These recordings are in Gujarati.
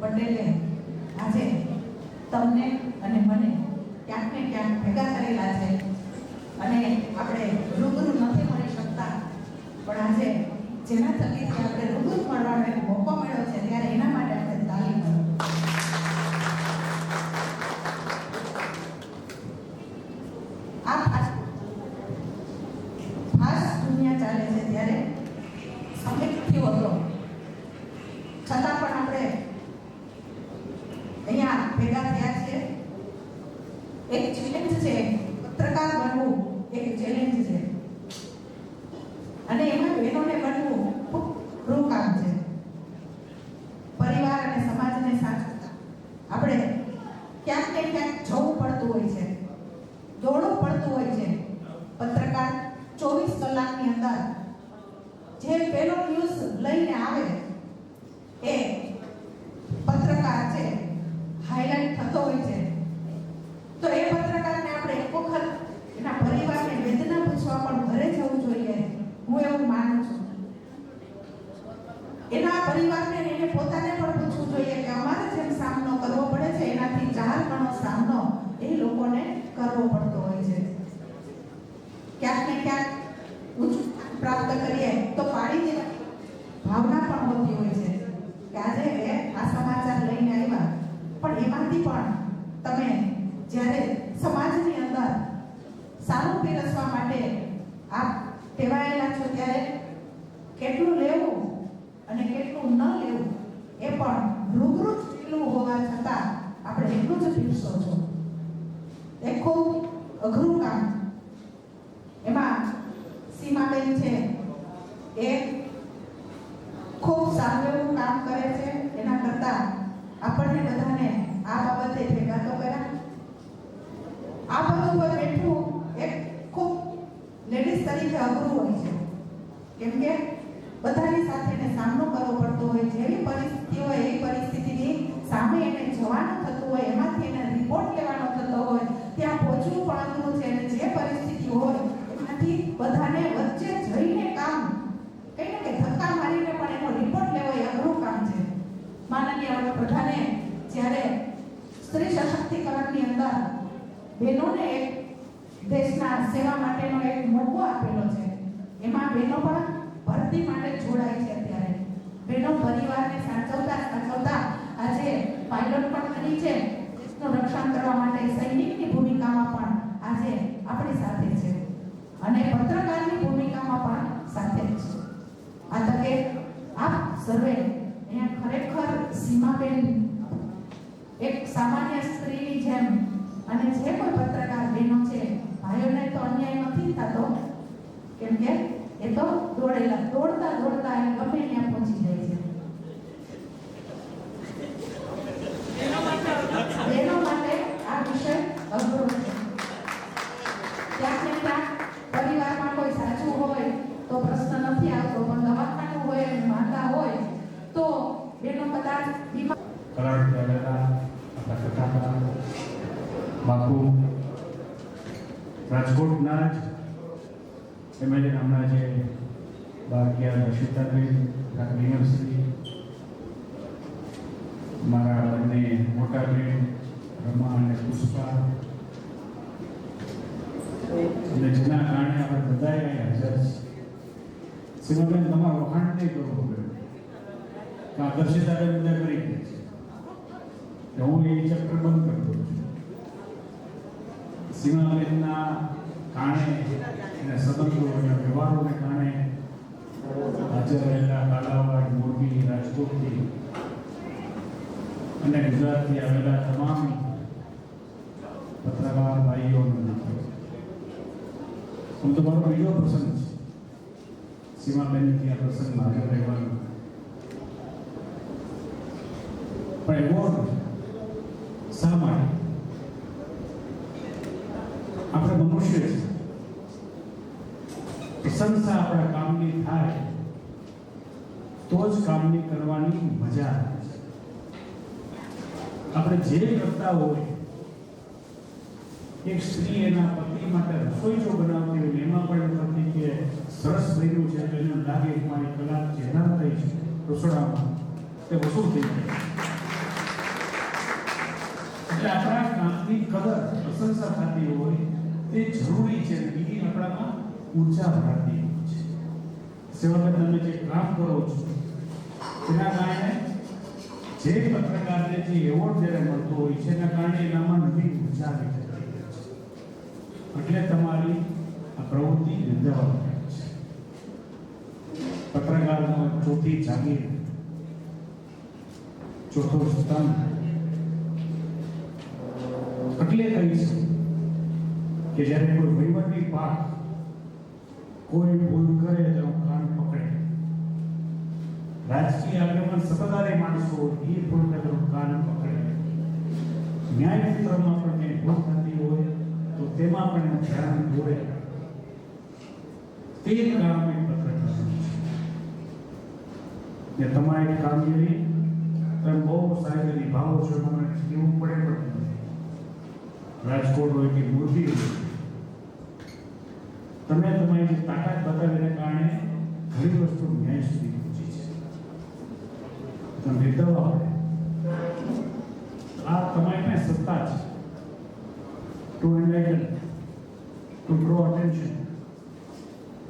પટેલે આજે તમને અને મને ક્યાંક ને ક્યાંક ભેગા કરેલા છે. અને આપણે રૂબરૂ નથી મળી શકતા. પણ આજે જેના થકી આપણે રૂબરૂ મળવાનો એક મોકો મળ્યો છે, ત્યારે એના માટે આપણે તાલીમ ભેગા થયા છે. એક ચેલેન્જ છે. પત્રકાર બનવું. એક ચેલેન્જ છે. અને એમાં બહેનોને બનવું ખૂબ અઘરું કામ છે. પરિવાર અને સમાજને સાચવતા. આપણે ક્યાંક ને ક્યાંક જવું પડતું હોય છે. દોડવું પડતું હોય છે. પત્રકાર ચોવીસ કલાકની અંદર જે પહેલો ન્યૂઝ લઈને આવે એ પત્રકાર છે હાઇલાઇટ થતો હોય છે તો એ પત્રકારને આપણે એક વખત એના પરિવારને વેદના પૂછવા પણ ઘરે જવું જોઈએ હું એવું માનું છું એના પરિવારને અને એને પોતાને પણ પૂછવું જોઈએ કે અમારે જેમ સામનો કરવો પડે છે એનાથી ચાર ગણો સામનો એ લોકોને કરવો પડતો હોય છે. ક્યાંક ને ક્યાંક ઊંચું પ્રાપ્ત કરીએ તો પાડી દેવાની ભાવના પણ હોતી હોય છે. કે આજે આ સમાચાર લઈને આવ્યા. પણ એમાંથી પણ તમે જ્યારે સમાજની અંદર સારું પીરસવા માટે આપ ટેવાયેલા છો ત્યારે કેટલું લેવું અને કેટલું ન લેવું એ પણ રૂબરૂ જ હોવા છતાં આપણે એટલું જ પીરસો છો એ ખૂબ અઘરું કામ છે. એમાં સીમાબેન છે એ ખૂબ સારું એવું કામ કરે છે એના કરતાં આપણને બધાને આ બાબતે ભેગા તો કર્યા આ બધું પર બેઠવું એક ખૂબ લેડીઝ તરીકે અઘરું હોય છે. કેમ કે બધાની સાથે એને સામનો કરવો પડતો હોય જેવી પરિસ્થિતિ હોય, એવી પરિસ્થિતિની સામે એને જવાનું થતું હોય, એમાંથી એને રિપોર્ટ લેવાનો થતો હોય, ત્યાં પહોંચવું અઘરું છે. અને જે પરિસ્થિતિ હોય, એમાંથી બધાને વચ્ચે જઈને કામ, કઈ ને કે ધક્કા મારીને પણ એનો રિપોર્ટ લેવો એ અઘરું કામ છે. માનનીય વડાપ્રધાને જ્યારે સ્ત્રી સશક્તિકરણની અંદર બહેનોને એક દેશના સેવા માટેનો એક મોકો આપેલો છે. એમાં બહેનો પણ ભરતી માટે જોડાય છે અત્યારે. બહેનો પરિવારને સાચવતા સાચવતા આજે પાયલોટ પણ બની છે. દેશનું રક્ષણ કરવા માટે સૈનિકની ભૂમિકામાં પણ આજે આપણી સાથે છે. અને પત્રકારની ભૂમિકામાં પણ સાથે છે. આ તકે આપ સર્વે અહીંયા ખરેખર સીમાબેન, એક સામાન્ય સ્ત્રીની જેમ અને જે કોઈ પત્રકાર બહેનો છે ભાઈઓને તો અન્યાય નથી થતો. કેમ કે એ તો દોડેલા દોડતા દોડતા એ ગમે ત્યાં પહોંચી જાય છે. બહેનો માટે આ વિષય અઘરો છે. ક્યાંક ને ક્યાંક પરિવારમાં કોઈ સાચું હોય તો પ્રશ્ન નથી આવતો પણ દવાખાનું હોય અને હોય તો બેનો કદાચ બીમાર બાપુ રાજકોટના જ એમએલએ હમણાં જે બારકિયા રશિતાબેન યુનિવર્સિટી મારા બંને મોટા બેન રમા અને પુષ્પા અને જેના કારણે આપણે બધાએ અહીં હાજર સીમાબેન તમારા વખાણ નહીં કરવું પડે કે આ બધા કરી દે છે. હું એ ચક્ર બંધ કરતો છું. સીમાબેનના કારણે, અને સંબંધો વ્યવહારોને કારણે હાજર રહેલા કાલાવાડ, મોરબી, રાજકોટથી અને ગુજરાતથી આવેલા તમામ પત્રકાર ભાઈઓ હું તો મારો બીજો પ્રસંગ છે. સીમાબેનથી આ પ્રસંગમાં હાજર રહેવાનો. પણ એવોર્ડ તો જ કામની કરવાની મજા આવે છે. આપણે જે કરતા હોય, એક સ્ત્રી એના પતિ માટે રસોઈ જો બનાવતી હોય એમાં પણ પતિ કે સરસ બન્યું છે તો એને લાગે મારી કલા ચહેરા થઈ છે. રસોડામાં તે વસૂલ થઈ જાય. એટલે આપણા કામની કદર, પ્રશંસા થતી હોય, તે જરૂરી છે બીજી આપણામાં ઊર્જા ભરાતી સેવા તમે જે કામ કરો છો તેના કારણે જે પત્રકારને જે એવોર્ડ જ્યારે મળતો હોય છે એના કારણે એનામાં નવી ઊર્જા વિકસતી હોય છે એટલે તમારી આ પ્રવૃત્તિ નિંદાવા છે પત્રકારનો ચોથી જાગીર ચોથો સ્તંભ એટલે કહીશું કે જ્યારે કોઈ વહીવટી પાક કોઈ ભૂલ કરે તો કાન પકડે રાજકીય આગેવાન સત્તાધારી માણસો એ ભૂલ કરે તો કાન પકડે ન્યાય ક્ષેત્રમાં પણ કંઈ ભૂલ થતી હોય તો તેમાં પણ એનું ધ્યાન દોરે તે કામ એક પત્રકારનું છે ને તમારી કામગીરી તમે બહુ સારી રીતે નિભાવો છો મને કેવું પડે પણ નથી રાજકોટ હોય કે મોરબી હોય તમે તમારી જે તાકાત બતાવીને કારણે ઘણી વસ્તુ ન્યાય સુધી તમે નિર્દવા આ તમારી પાસે સત્તા છે to enlighten to draw attention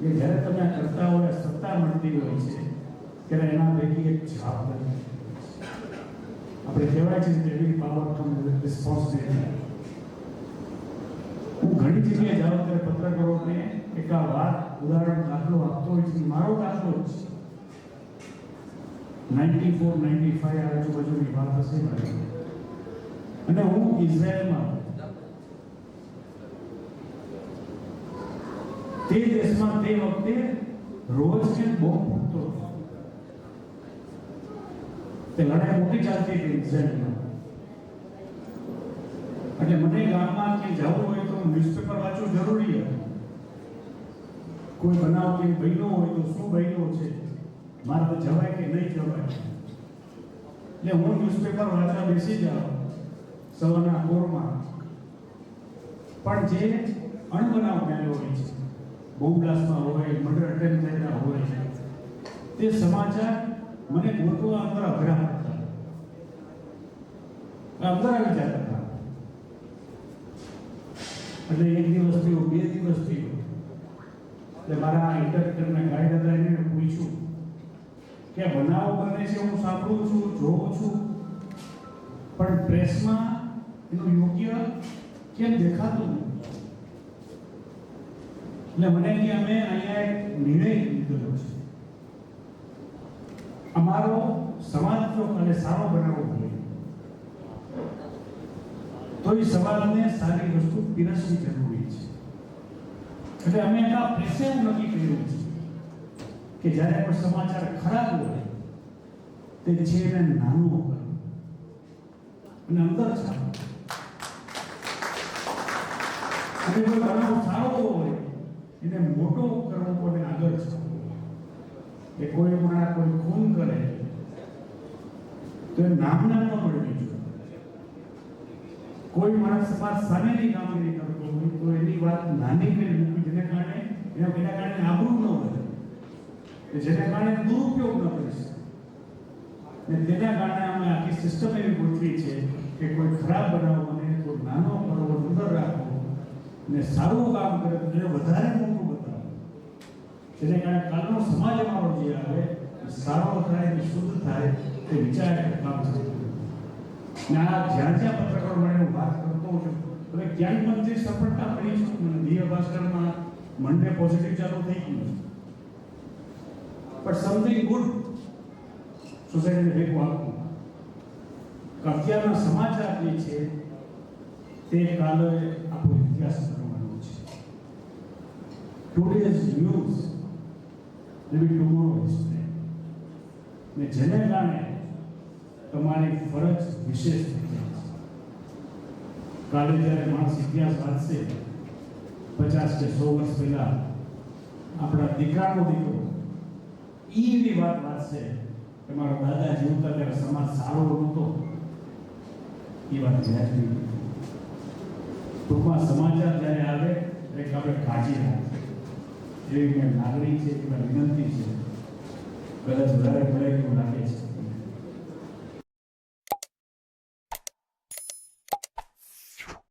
એ જ્યારે તમે કરતા હોય સત્તા મળતી હોય છે ત્યારે એના પૈકી એક જવાબદારી આપણે કહેવાય છે એવી પાવર કમ રિસ્પોન્સિબિલિટી હું ઘણી જગ્યાએ જાઉં ત્યારે પત્રકારોને એક આ વાત ઉદાહરણ દાખલો આપતો હોય છે મારો દાખલો જ છે નાઇન્ટી ફોર, નાઇન્ટી ફાઈવ આજુબાજુની વાત હશે અને હું ઇઝરાયલમાં તે દેશમાં તે વખતે રોજ કે બોમ્બ ફૂટતો તે લડાઈ મોટી ચાલતી હતી ઇઝરાયલમાં. એટલે મને ગામમાં કે જવું હોય તો ન્યૂઝપેપર વાંચવું જરૂરી હતું. કોઈ બનાવ કે બન્યો હોય તો શું બન્યો છે? મારે જવાય કે નહીં જવાય? એટલે હું ન્યૂઝપેપર વાંચવા બેસી જાઉં સવારના કોરમાં પણ જે અણબનાવ બનેલો હોય છે બોમ્બ હોય મર્ડર અટેમ્પ થયેલા હોય તે સમાચાર મને ગોતવા અંદર અઘરા હતા. અંદર આવી જતા હતા. એટલે એક દિવસ થયો, બે દિવસ થયો. એટલે મારા ઇન્ટરનેટના ગાઈડ હતા, એને પૂછ્યું કે બનાવો બને છે હું સાંભળું છું, જોઉં છું. પણ પ્રેસમાં એનું યોગ્ય કેમ દેખાતું નથી? એટલે મને કે અમે અહીંયા એક નિર્ણય લીધેલો છે. અમારો સમાજ જો અને સારો બનાવવો જોઈએ. તો એ સમાજને સારી વસ્તુ પીરસવી જરૂરી છે. એટલે અમે એના પ્રેસે નક્કી કર્યું છે. કે જ્યારે પણ સમાચાર ખરાબ હોય, તે છે એને નાનું કરો અને અંદર છાપો. અને કોઈ બનાવ સારો હોય, એને મોટો કરવો પડે આગળ છાપવો કે કોઈ મારા કોઈ ખૂન કરે, તો એ નામના ન મળવી જોઈએ. કોઈ માણસ સમાજ સામેની કામગીરી કરતો હોય, તો એની વાત નાની કરી મૂકી જેને કારણે એના કારણે આબરૂ ન વધે. કે જેના કારણે દુરુપયોગ ન કરી શકે. ને તેના કારણે અમે આખી સિસ્ટમ એવી ગોઠવી છે કે કોઈ ખરાબ બનાવ બને તો નાનો કરવો અંદર રાખવો ને સારું કામ કરે તો એને વધારે મોટું બતાવો. જેને કારણે કાલનો સમાજ અમારો જે આવે સારો થાય ને શુદ્ધ થાય તે વિચાર કામ થતું ને જ્યાં જ્યાં પત્રકારો મને વાત કરતો છું. હવે ક્યાંય મને જે સફળતા મળી શકું દિવ્ય ભાસ્કરમાં મંડે પોઝિટિવ ચાલુ થઈ ગયું પણ something ગુડ સોસાયટીને ભેગું આપવું. અત્યારના સમાચાર જે છે, તે કાલે આપણો ઇતિહાસ કરવાનો છે. Today's news may tomorrow history ને જેને કારણે તમારી ફરજ વિશેષ કાલે જ્યારે માણસ ઇતિહાસ વાંચશે, પચાસ કે સો વર્ષ પહેલા આપણા દીકરાનો દીકરો એવી વાત વાંચશે કે મારો દાદા જીવતા ત્યારે સમાજ સારો નહોતો. એ વાત વ્યાજબી ટૂંકમાં સમાચાર જ્યારે આવે, એટલે આપણે કાળજી રાખીએ એવી મેં નાગરિક છે એવી વિનંતી છે. કદાચ વધારે ભલે એવું લાગે છે.